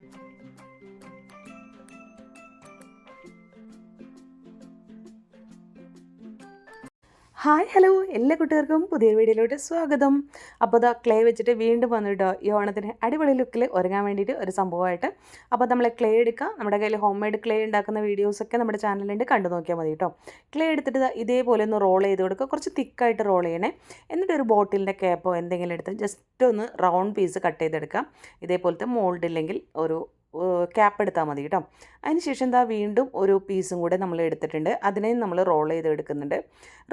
Música hi hello എല്ലാ കുട്ടികൾക്കും പുതിയ വീഡിയോയിലോട്ട് സ്വാഗതം. അപ്പോൾ ഇതാ ക്ലേ വെച്ചിട്ട് വീണ്ടും വന്നിട്ടോ ഈ ഓണത്തിന് അടിപൊളി ലുക്കിൽ ഒരുങ്ങാൻ വേണ്ടിയിട്ട് ഒരു സംഭവമായിട്ട്. അപ്പോൾ നമ്മൾ ക്ലേ എടുക്കുക നമ്മുടെ കയ്യിൽ ഹോം മെയ്ഡ് ക്ലേ ഉണ്ടാക്കുന്ന വീഡിയോസൊക്കെ നമ്മുടെ ചാനലിന്റെ കണ്ടു നോക്കിയാൽ മതി കേട്ടോ ക്ലേ എടുത്തിട്ട് ഇതേപോലെ ഒന്ന് റോൾ ചെയ്ത് കൊടുക്കുക. കുറച്ച് തിക്കായിട്ട് റോൾ ചെയ്യണേ. എന്നിട്ട് ഒരു ബോട്ടിലിന്റെ ക്യാപ്പോ എന്തെങ്കിലും എടുത്ത് ജസ്റ്റ് ഒന്ന് റൗണ്ട് പീസ് കട്ട് ചെയ്തെടുക്കാം. ഇതേപോലത്തെ മോൾഡ് ഇല്ലെങ്കിൽ ഒരു ക്യാപ്പ് എടുത്താൽ മതി കേട്ടോ. അതിനുശേഷം എന്താ വീണ്ടും ഒരു പീസും കൂടെ നമ്മൾ എടുത്തിട്ടുണ്ട്. അതിനെയും നമ്മൾ റോൾ ചെയ്ത് എടുക്കുന്നുണ്ട്.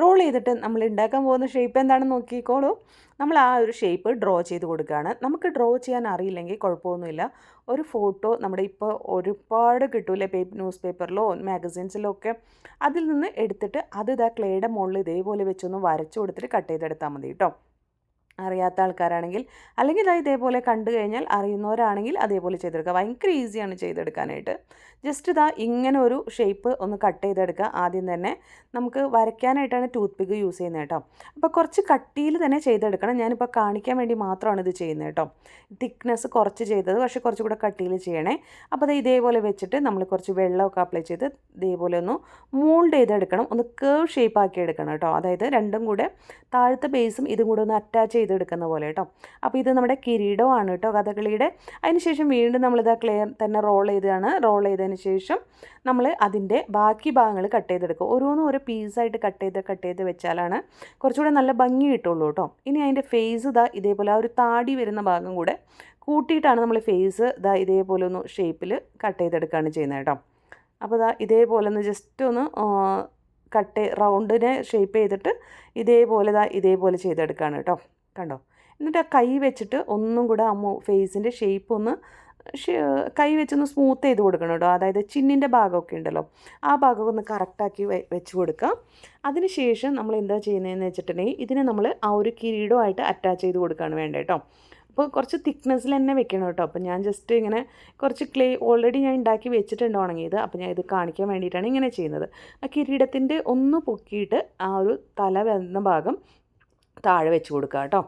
റോൾ ചെയ്തിട്ട് നമ്മൾ ഉണ്ടാക്കാൻ പോകുന്ന ഷേപ്പ് എന്താണെന്ന് നോക്കിക്കോളൂ. നമ്മൾ ആ ഒരു ഷേപ്പ് ഡ്രോ ചെയ്ത് കൊടുക്കുകയാണ്. നമുക്ക് ഡ്രോ ചെയ്യാൻ അറിയില്ലെങ്കിൽ കുഴപ്പമൊന്നുമില്ല. ഒരു ഫോട്ടോ നമ്മുടെ ഇപ്പോൾ ഒരുപാട് കിട്ടൂലേ പേപ്പർ ന്യൂസ് പേപ്പറിലോ മാഗസീൻസിലോ ഒക്കെ. അതിൽ നിന്ന് എടുത്തിട്ട് അത് ഇതാ ക്ലേയുടെ മുകളിൽ ഇതേപോലെ വെച്ചൊന്ന് വരച്ചു കൊടുത്തിട്ട് കട്ട് ചെയ്തെടുത്താൽ മതി കേട്ടോ. അറിയാത്ത ആൾക്കാരാണെങ്കിൽ അല്ലെങ്കിൽ അത് ഇതേപോലെ കണ്ടു കഴിഞ്ഞാൽ അറിയുന്നവരാണെങ്കിൽ അതേപോലെ ചെയ്തെടുക്കുക. ഭയങ്കര ഈസിയാണ് ചെയ്തെടുക്കാനായിട്ട്. ജസ്റ്റ് ഇതാ ഇങ്ങനെ ഒരു ഷേപ്പ് ഒന്ന് കട്ട് ചെയ്തെടുക്കുക. ആദ്യം തന്നെ നമുക്ക് വരയ്ക്കാനായിട്ടാണ് ടൂത്ത് പിക്ക് യൂസ് ചെയ്യുന്നത് കേട്ടോ. അപ്പോൾ കുറച്ച് കട്ടിയിൽ തന്നെ ചെയ്തെടുക്കണം. ഞാനിപ്പോൾ കാണിക്കാൻ വേണ്ടി മാത്രമാണ് ഇത് ചെയ്യുന്നത് കേട്ടോ. തിക്നെസ് കുറച്ച് ചെയ്തത് പക്ഷേ കുറച്ചുകൂടെ കട്ടിയിൽ ചെയ്യണേ. അപ്പോൾ അത് ഇതേപോലെ വെച്ചിട്ട് നമ്മൾ കുറച്ച് വെള്ളമൊക്കെ അപ്ലൈ ചെയ്ത് ഇതേപോലെ ഒന്ന് മോൾഡ് ചെയ്തെടുക്കണം. ഒന്ന് കേവ് ഷേപ്പ് ആക്കി എടുക്കണം കേട്ടോ. അതായത് രണ്ടും കൂടെ താഴത്തെ ബേസും ഇതും കൂടെ ഒന്ന് അറ്റാച്ച് ചെയ്തെടുക്കുന്ന പോലെ കേട്ടോ. അപ്പോൾ ഇത് നമ്മുടെ കിരീടമാണ് കേട്ടോ കഥകളിയുടെ. അതിനുശേഷം വീണ്ടും നമ്മളിത് ക്ലിയർ തന്നെ റോൾ ചെയ്താണ്. റോൾ ചെയ്തതിന് ശേഷം നമ്മൾ അതിന്റെ ബാക്കി ഭാഗങ്ങൾ കട്ട് ചെയ്തെടുക്കും. ഓരോന്നും ഓരോ പീസായിട്ട് കട്ട് ചെയ്ത് കട്ട് ചെയ്ത് വെച്ചാലാണ് കുറച്ചുകൂടെ നല്ല ഭംഗി കിട്ടുള്ളൂ കേട്ടോ. ഇനി അതിന്റെ ഫേസ് ഇതാ ഇതേപോലെ ആ ഒരു താടി വരുന്ന ഭാഗം കൂടെ കൂട്ടിയിട്ടാണ് നമ്മൾ ഫേസ് ഇതാ ഇതേപോലെ ഒന്ന് ഷേപ്പിൽ കട്ട് ചെയ്തെടുക്കുകയാണ് ചെയ്യുന്നത് കേട്ടോ. അപ്പോൾ ഇതാ ഇതേപോലെ ഒന്ന് ജസ്റ്റ് ഒന്ന് കട്ട് റൗണ്ടിനെ ഷേപ്പ് ചെയ്തിട്ട് ഇതേപോലെ ഇതാ ഇതേപോലെ ചെയ്തെടുക്കുകയാണ് കേട്ടോ. കണ്ടോ? എന്നിട്ട് ആ കൈ വെച്ചിട്ട് ഒന്നും കൂടെ ആ ഫേസിന്റെ ഷേപ്പ് ഒന്ന് കൈ വെച്ചൊന്ന് സ്മൂത്ത് ചെയ്ത് കൊടുക്കണം കേട്ടോ. അതായത് ചിന്നിന്റെ ഭാഗമൊക്കെ ഉണ്ടല്ലോ. ആ ഭാഗമൊക്കെ ഒന്ന് കറക്റ്റാക്കി വെച്ച് കൊടുക്കാം അതിനുശേഷം നമ്മൾ എന്താ ചെയ്യുന്നതെന്ന് വെച്ചിട്ടുണ്ടെങ്കിൽ ഇതിനെ നമ്മൾ ആ ഒരു കിരീടമായിട്ട് അറ്റാച്ച് ചെയ്ത് കൊടുക്കുകയാണ് വേണ്ടത് കേട്ടോ. അപ്പോൾ കുറച്ച് തിക്നെസ്സിൽ തന്നെ വെക്കണം കേട്ടോ. അപ്പോൾ ഞാൻ ജസ്റ്റ് ഇങ്ങനെ കുറച്ച് ക്ലേ ഓൾറെഡി ഞാൻ ഉണ്ടാക്കി വെച്ചിട്ടുണ്ട് ഉണങ്ങിയത്. അപ്പോൾ ഞാൻ ഇത് കാണിക്കാൻ വേണ്ടിയിട്ടാണ് ഇങ്ങനെ ചെയ്യുന്നത്. ആ കിരീടത്തിന്റെ ഒന്ന് പൊക്കിയിട്ട് ആ ഒരു തല വരുന്ന ഭാഗം താഴെ വെച്ച് കൊടുക്കുക കേട്ടോ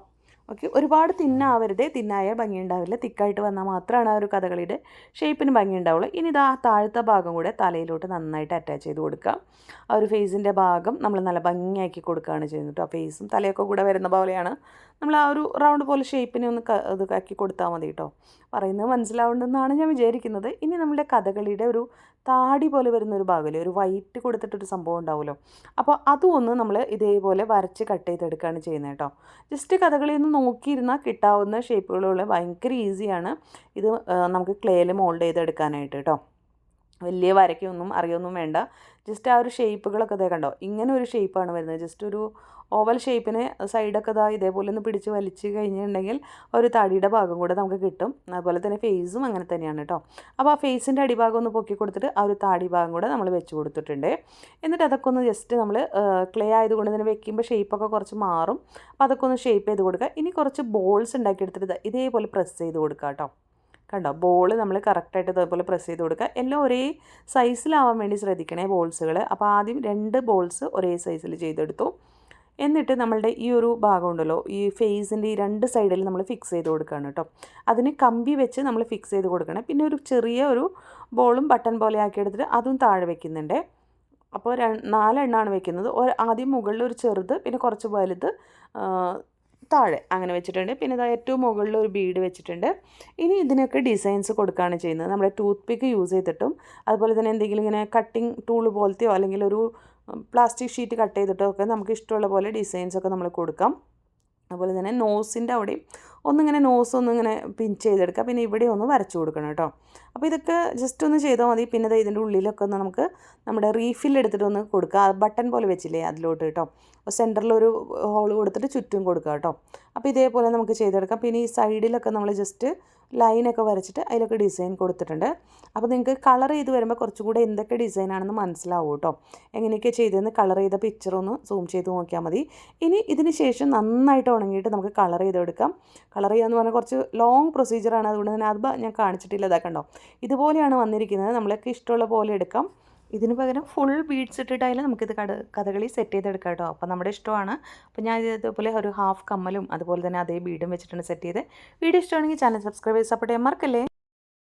ഓക്കെ ഒരുപാട് തിന്നാവരുത്. തിന്നായ ഭംഗി ഉണ്ടാവില്ല തിക്കായിട്ട് വന്നാൽ മാത്രമാണ് ആ ഒരു കഥകളിയുടെ ഷേപ്പിന് ഭംഗി ഉണ്ടാവുള്ളൂ ഇനി ഇതാ താഴത്തെ ഭാഗം കൂടെ തലയിലോട്ട് നന്നായിട്ട് അറ്റാച്ച് ചെയ്ത് കൊടുക്കുക. ആ ഒരു ഫേസിന്റെ ഭാഗം നമ്മൾ നല്ല ഭംഗിയാക്കി കൊടുക്കുകയാണ് ചെയ്യുന്നത് കേട്ടോ ഫേസും തലയൊക്കെ കൂടെ വരുന്ന പോലെയാണ്. നമ്മൾ ആ ഒരു റൗണ്ട് പോലെ ഷേപ്പിനെ ഒന്ന് ഇത് ആക്കി കൊടുത്താൽ മതി കേട്ടോ പറയുന്നത് മനസ്സിലാവുണ്ടെന്നാണ് ഞാൻ വിചാരിക്കുന്നത്. ഇനി നമ്മുടെ കഥകളിയുടെ ഒരു താടി പോലെ വരുന്ന ഒരു ഭാഗമല്ലേ ഒരു വൈറ്റ് കൊടുത്തിട്ടൊരു സംഭവം ഉണ്ടാവുമല്ലോ. അപ്പോൾ അതും ഒന്ന് നമ്മൾ ഇതേപോലെ വരച്ച് കട്ട് ചെയ്തെടുക്കുകയാണ് ചെയ്യുന്നത് കേട്ടോ ജസ്റ്റ് കഥകളി ഒന്ന് നോക്കിയിരുന്നാൽ കിട്ടാവുന്ന ഷേപ്പുകളുള്ള ഭയങ്കര ഈസിയാണ് ഇത് നമുക്ക് ക്ലേയിൽ മോൾഡ് ചെയ്തെടുക്കാനായിട്ട് കേട്ടോ വലിയ വരയ്ക്കൊന്നും അറിയൊന്നും വേണ്ട. ജസ്റ്റ് ആ ഒരു ഷേപ്പുകളൊക്കെ ഇതേ കണ്ടോ? ഇങ്ങനെ ഒരു ഷേപ്പാണ് വരുന്നത്. ജസ്റ്റ് ഒരു ഓവൽ ഷേപ്പിന് സൈഡൊക്കെ ഇതാ ഇതേപോലെ ഒന്ന് പിടിച്ച് വലിച്ച് കഴിഞ്ഞിട്ടുണ്ടെങ്കിൽ ഒരു തടിയുടെ ഭാഗം കൂടെ നമുക്ക് കിട്ടും. അതുപോലെ തന്നെ ഫേസും അങ്ങനെ തന്നെയാണ് കേട്ടോ അപ്പോൾ ആ ഫേസിന്റെ അടിഭാഗം ഒന്ന് പൊക്കി കൊടുത്തിട്ട് ആ ഒരു താടി ഭാഗം കൂടെ നമ്മൾ വെച്ച് കൊടുത്തിട്ടുണ്ട്. എന്നിട്ട് അതൊക്കെ ഒന്ന് ജസ്റ്റ് നമ്മൾ ക്ലേ ആയതുകൊണ്ട് തന്നെ വെക്കുമ്പോൾ ഷേപ്പൊക്കെ കുറച്ച് മാറും. അപ്പോൾ അതൊക്കെ ഒന്ന് ഷേപ്പ് ചെയ്ത് കൊടുക്കുക. ഇനി കുറച്ച് ബോൾസ് ഉണ്ടാക്കിയെടുത്തിട്ട് ഇതേപോലെ പ്രസ് ചെയ്ത് കൊടുക്കുക കേട്ടോ കണ്ടോ? ബോൾ നമ്മൾ കറക്റ്റായിട്ട് ഇതേപോലെ പ്രസ് ചെയ്ത് കൊടുക്കുക. എല്ലാം ഒരേ സൈസിലാവാൻ വേണ്ടി ശ്രദ്ധിക്കണേ ബോൾസുകൾ അപ്പോൾ ആദ്യം രണ്ട് ബോൾസ് ഒരേ സൈസിൽ ചെയ്തെടുത്തു. എന്നിട്ട് നമ്മളുടെ ഈ ഒരു ഭാഗം ഉണ്ടല്ലോ ഈ ഫേസിന്റെ ഈ രണ്ട് സൈഡിൽ നമ്മൾ ഫിക്സ് ചെയ്ത് കൊടുക്കുകയാണ് കേട്ടോ അതിന് കമ്പി വെച്ച് നമ്മൾ ഫിക്സ് ചെയ്ത് കൊടുക്കണം. പിന്നെ ഒരു ചെറിയ ഒരു ബോളും ബട്ടൺ പോലെ ആക്കി എടുത്തിട്ട് അതും താഴെ വെക്കുന്നുണ്ട്. അപ്പോൾ നാലെണ്ണമാണ് വെക്കുന്നത്. ആദ്യം മുകളിൽ ഒരു ചെറുത് പിന്നെ കുറച്ച് വലുത് താഴെ അങ്ങനെ വെച്ചിട്ടുണ്ട്. പിന്നെ ഇതാ ഏറ്റവും മുകളിൽ ഒരു ബീഡ് വെച്ചിട്ടുണ്ട്. ഇനി ഇതിനൊക്കെ ഡിസൈൻസ് കൊടുക്കുകയാണ് ചെയ്യുന്നത്. നമ്മുടെ ടൂത്ത് പിക്ക് യൂസ് ചെയ്തിട്ടും അതുപോലെ തന്നെ എന്തെങ്കിലും ഇങ്ങനെ കട്ടിങ് ടൂൾ പോലത്തെയോ അല്ലെങ്കിൽ ഒരു പ്ലാസ്റ്റിക് ഷീറ്റ് കട്ട് ചെയ്തിട്ടോ ഒക്കെ നമുക്ക് ഇഷ്ടമുള്ള പോലെ ഡിസൈൻസ് ഒക്കെ നമ്മൾ കൊടുക്കാം. അതുപോലെ തന്നെ നോസിന്റെ അവിടെയും ഒന്നിങ്ങനെ നോസ് ഒന്നിങ്ങനെ പിഞ്ച് ചെയ്തെടുക്കുക. പിന്നെ ഇവിടെ ഒന്ന് വരച്ചു കൊടുക്കണം കേട്ടോ. അപ്പോൾ ഇതൊക്കെ ജസ്റ്റ് ഒന്ന് ചെയ്താൽ മതി. പിന്നെ ഇതിന്റെ ഉള്ളിലൊക്കെ ഒന്ന് നമുക്ക് നമ്മുടെ റീഫിൽ എടുത്തിട്ട് ഒന്ന് കൊടുക്കുക. ബട്ടൺ പോലെ വെച്ചില്ലേ അതിലോട്ട് കേട്ടോ. അപ്പോൾ സെന്ററിൽ ഒരു ഹോൾ കൊടുത്തിട്ട് ചുറ്റും കൊടുക്കുക കേട്ടോ. അപ്പോൾ ഇതേപോലെ നമുക്ക് ചെയ്തെടുക്കാം. പിന്നെ ഈ സൈഡിലൊക്കെ നമ്മൾ ജസ്റ്റ് ലൈനൊക്കെ വരച്ചിട്ട് അതിലൊക്കെ ഡിസൈൻ കൊടുത്തിട്ടുണ്ട്. അപ്പോൾ നിങ്ങൾക്ക് കളർ ചെയ്ത് വരുമ്പോൾ കുറച്ചുകൂടെ എന്തൊക്കെ ഡിസൈൻ ആണെന്ന് മനസ്സിലാവും കേട്ടോ. എങ്ങനെയൊക്കെ ചെയ്തതെന്ന് കളർ ചെയ്ത പിക്ചർ ഒന്ന് സൂം ചെയ്ത് നോക്കിയാൽ മതി. ഇനി ഇതിന് ശേഷം നന്നായിട്ട് ഉണങ്ങിയിട്ട് നമുക്ക് കളർ ചെയ്തെടുക്കാം. കളർ ചെയ്യാന്ന് പറഞ്ഞാൽ കുറച്ച് ലോങ് പ്രൊസീജിയറാണ് അതുകൊണ്ട് തന്നെ അത് ഞാൻ കാണിച്ചിട്ടില്ല. ഇതാക്കണ്ടോ ഇതുപോലെയാണ് വന്നിരിക്കുന്നത്. നമ്മളൊക്കെ ഇഷ്ടമുള്ള പോലെ എടുക്കാം. ഇതിന് പകരം ഫുൾ ബീഡ്സ് ഇട്ടിട്ടായാലും നമുക്കിത് കട കഥകളി സെറ്റ് ചെയ്തെടുക്കാം കേട്ടോ. അപ്പോൾ നമ്മുടെ ഇഷ്ടമാണ്. അപ്പോൾ ഞാൻ ഇതേപോലെ ഒരു ഹാഫ് കമ്മലും അതുപോലെ തന്നെ അതേ ബീഡും വെച്ചിട്ടാണ് സെറ്റ് ചെയ്ത് വീഡിയോ ഇഷ്ടമാണെങ്കിൽ ചാനൽ സബ്സ്ക്രൈബ് ചെയ്ത് സപ്പോർട്ട് ചെയ്യാൻ മറക്കല്ലേ?